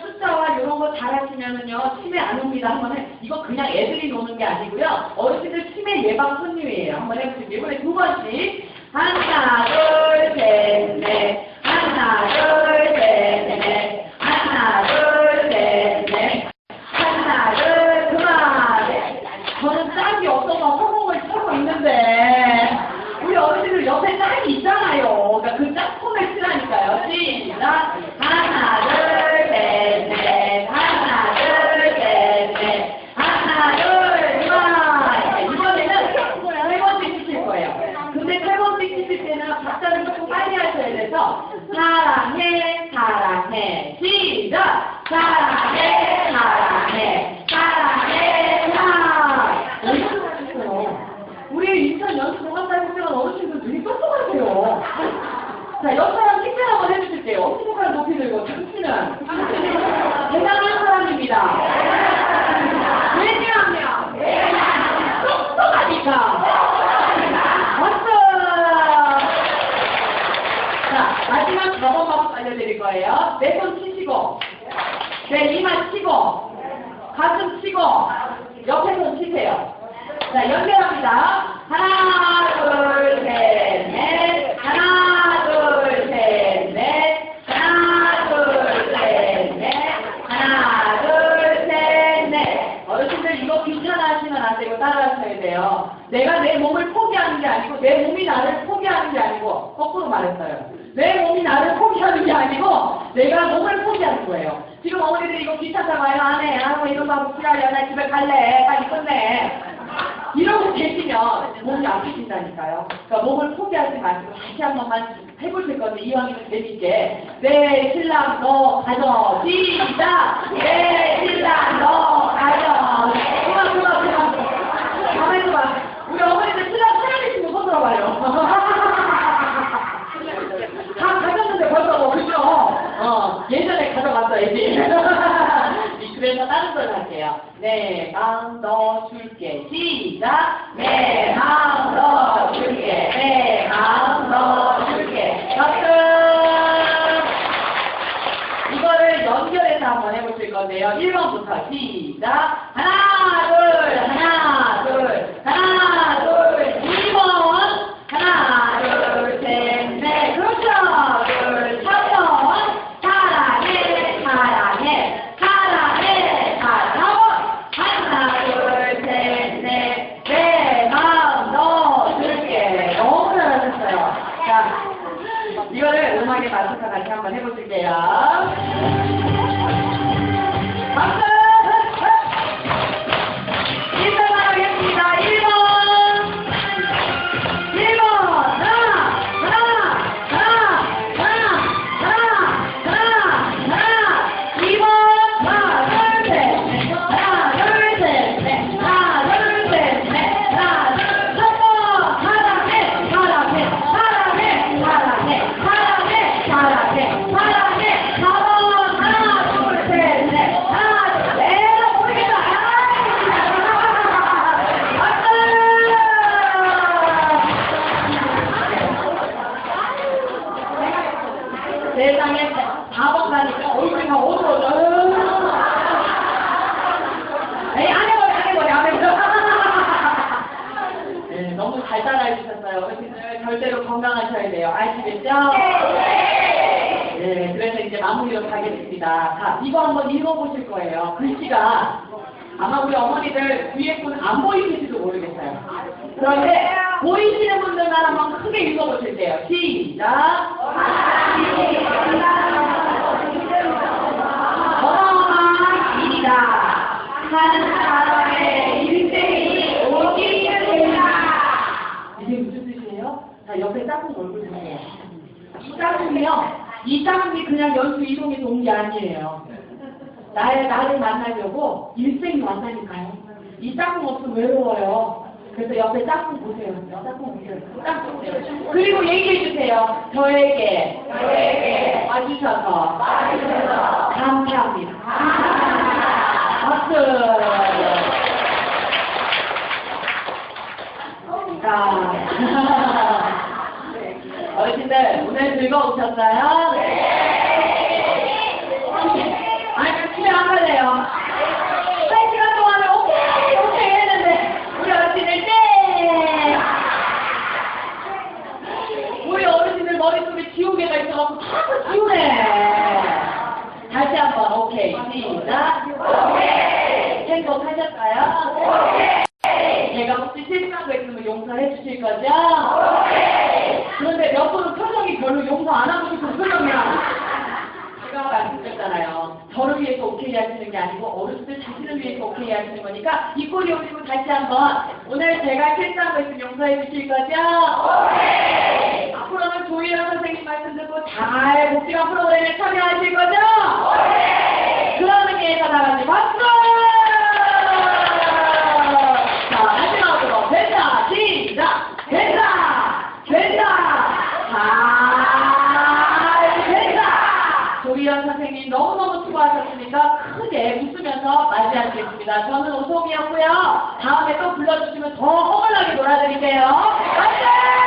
숫자와 이런 거 잘 하시면은요 치매 안 옵니다. 한번 해 이거 그냥 애들이 노는 게 아니고요. 어르신들 치매 예방 손님이에요. 한번 해보시기 이번에 두 번씩. 하나 둘셋넷. 돼서, 사랑해, 사랑해. 시작. 사랑해, 사랑해. 사랑해, 사랑해. 우리 인천 연수 동안사회국제관 어르신들 되게 똑똑하세요. 자, 옆사람 칭찬 한번 해주실게요. 어깨손가락 높이 들고 당신은 대단한 사람입니다. 왜냐하면 똑똑하니까. 박수! 자, 마지막 알려드릴 거예요. 내손 치시고, 내 이마 치고, 가슴 치고, 옆에 손 치세요. 자, 연결합니다. 하나, 둘, 셋, 넷. 하나, 둘, 셋, 넷. 하나, 둘, 셋, 넷. 하나, 둘, 셋, 넷. 어르신들 이거 귀찮아하시면 안 되고 따라하셔야 돼요. 내가 내 몸을 포기하는 게 아니고 내 몸이 나를 포기하는 게 아니고 거꾸로 말했어요. 내 몸이 나를 포기하는 게 아니고 내가 몸을 포기하는 거예요. 지금 어머니들이 이거 귀찮다고 해요. 안 해. 아, 이런 거 기다려. 나 집에 갈래. 빨리 끝내. 이러고 계시면 몸이 아프신다니까요. 그러니까 몸을 포기하지 마시고 다시 한 번만 해보실 건데 이왕이면 재밌게 내 신랑 너 가져 시작 내 신랑 너 가져 그만 그만 그만 가만히 있어봐 우리 어머니들 신랑 사랑해주면 손 들어봐요 다 가졌는데 벌써 뭐 그죠? 어 예전에 가져갔어야지 그래서 다른 걸 할게요. 내 마음 너 줄게. 시작. 내 마음 너 줄게. 내 마음 너 줄게. 박수! 이거를 연결해서 한번 해보실 건데요. 1번부터 시작. 하나, 둘, 하나, 둘, 하나, 둘, 2번. 하나, 둘, 셋, 넷. 그렇죠. 둘, 3번. 사랑해, 사랑해. 사랑해, 사랑해. 하나, 둘, 셋, 넷. 내 마음 넣어줄게. 너무 잘하셨어요. 자, 음악에 맞춰서 다시 한번 해보실게요. 건강하셔야 돼요. 아시겠죠? 네, 그래서 이제 마무리로 가겠습니다. 자, 이거 한번 읽어보실 거예요. 글씨가 아마 우리 어머니들 뒤에 분 안 보이실지도 모르겠어요. 그런데 보이시는 분들만 한번 크게 읽어보실게요. 시작. 이 짝꿍이요. 이 짝꿍이 그냥 연수 이동해서 온게 아니에요. 나의 나를 만나려고 일생이 만나니까요. 이 짝꿍 없으면 외로워요. 그래서 옆에 짝꿍 보세요. 짝꿍 보세요. 짝꿍 보세요. 그리고 얘기해 주세요. 저에게, 저에게 와주셔서, 와주셔서 감사합니다. 박수. 자, 어르신들 오늘 즐거우셨어요? 네. 아니, 집에 안 갈래요. 한 시간 동안에 오케이, 오케이 했는데, 우리 어르신들 네. 우리 어르신들 머릿속에 지우개가 있어가지고 자꾸 지우네. 다시 한번 오케이, 시작. 오케이. 행복하셨어요? 오케이. 제가 혹시 실수한 거 있으면 용서해 주실 거죠? 오케이. 그런데 몇 분은 표정이 별로 용서 안 하고 싶은 표정이야. 제가 말씀드렸잖아요. 저를 위해서 오케이 하시는 게 아니고 어른들 자신을 위해서 오케이 하시는 거니까 이 꼴이 오시고 다시 한번 오늘 제가 실수한 거 있으면 용서해 주실 거죠? 앞으로는 조희연 선생님 말씀 듣고 잘 복지관 프로그램에 참여하실 거죠? 그런 의미에서 다 같이 박수! 자, 마지막으로 된다, 시작! 된다! 된다! 잘 된다! 조희연 선생님 너무너무 수고하셨으니까 크게 웃으면서 맞이하시겠습니다. 저는 오송이었고요. 다음에 또 불러주시면 더 허물나게 놀아드릴게요. 맞죠?